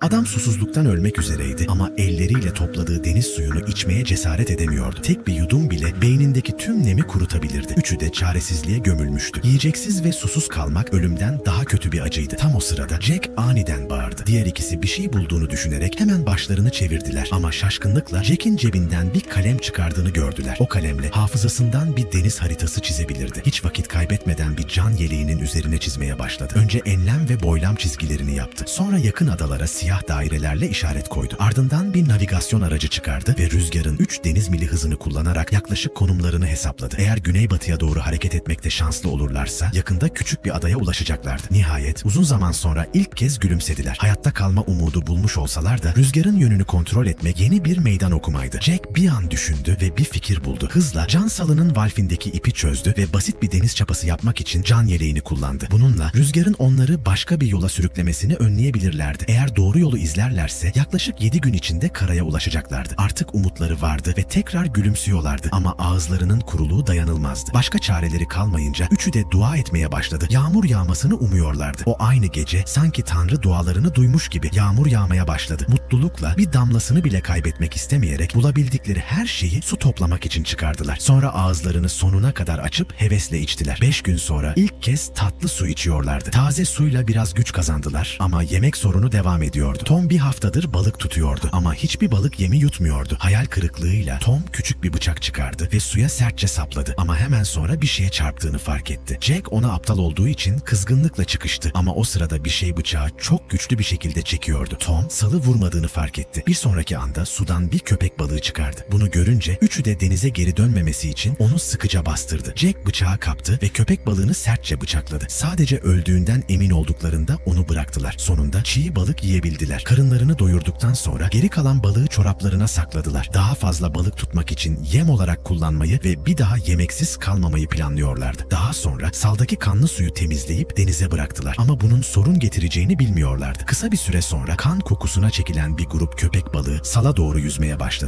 Adam susuzluktan ölmek üzereydi ama elleriyle topladığı deniz suyunu içmeye cesaret edemiyordu. Tek bir yudum bile beynindeki tüm nemi kurutabilirdi. Üçü de çaresizliğe gömülmüştü. Yiyeceksiz ve susuz kalmak ölümden daha kötü bir acıydı. Tam o sırada Jack aniden bağırdı. Diğer ikisi bir şey bulduğunu düşünerek hemen başlarını çevirdiler. Ama şaşkınlıkla Jack'in cebinden bir kalem çıkardığını gördüler. O kalemle hafızasından bir deniz haritası çizebilirdi. Hiç vakit kaybetmeden bir can yeleğinin üzerine çizmeye başladı. Önce enlem ve boylam çizgilerini yaptı. Sonra yakın adalara siyah dairelerle işaret koydu. Ardından bir navigasyon aracı çıkardı ve rüzgarın 3 deniz mili hızını kullanarak yaklaşık konumlarını hesapladı. Eğer güneybatıya doğru hareket etmekte şanslı olurlarsa yakında küçük bir adaya ulaşacaklardı. Nihayet uzun zaman sonra ilk kez gülümsediler. Hayatta kalma umudu bulmuş olsalar da rüzgarın yönünü kontrol etmek yeni bir meydan okumaydı. Jack bir an düşündü ve bir fikir buldu. Hızla can salının valfindeki ipi çözdü ve basit bir deniz çapası yapmak için can yeleğini kullandı. Bununla rüzgarın onları başka bir yola sürüklemesini önleyebilirlerdi. Eğer doğru yolu izlerlerse yaklaşık 7 gün içinde karaya ulaşacaklardı. Artık umutları vardı ve tekrar gülümsüyorlardı ama ağızlarının kuruluğu dayanılmazdı. Başka çareleri kalmayınca üçü de dua etmeye başladı. Yağmur yağmasını umuyorlardı. O aynı gece sanki Tanrı dualarını duymuş gibi yağmur yağmaya başladı. Mutlulukla bir damlasını bile kaybetmek istemeyerek bulabildikleri her şeyi su toplamak için çıkardılar. Sonra ağızlarını sonuna kadar açıp hevesle içtiler. Beş gün sonra ilk kez tatlı su içiyorlardı. Taze suyla biraz güç kazandılar ama yemek sorunu devam ediyordu. Tom bir haftadır balık tutuyordu ama hiçbir balık yemi yutmuyordu. Hayal kırıklığıyla Tom küçük bir bıçak çıkardı ve suya sertçe sapladı ama hemen sonra bir şeye çarptığını fark etti. Jack ona aptal olduğu için kızgınlıkla çıkıştı ama o sırada bir şey bıçağı çok güçlü bir şekilde çekiyordu. Tom salı vurmadığını fark etti. Bir sonraki anda sudan bir köpek balığı çıkardı. Bunu görünce üçü de denize geri dönmemesi için onu sıkıca bastırdı. Jack bıçağı kaptı ve köpek balığını sertçe bıçakladı. Sadece öldüğünden emin olduklarında onu bıraktılar. Sonunda çiğ balık yiyebildiler. Karınlarını doyurduktan sonra geri kalan balığı çoraplarına sakladılar. Daha fazla balık tutmak için yem olarak kullanmayı ve bir daha yemeksiz kalmamayı planlıyorlardı. Daha sonra saldaki kanlı suyu temizleyip denize bıraktılar. Ama bunun sorun getireceğini bilmiyorlardı. Kısa bir süre sonra kan kokusuna çekilen bir grup köpek balığı sala doğru yüzmeye başladı.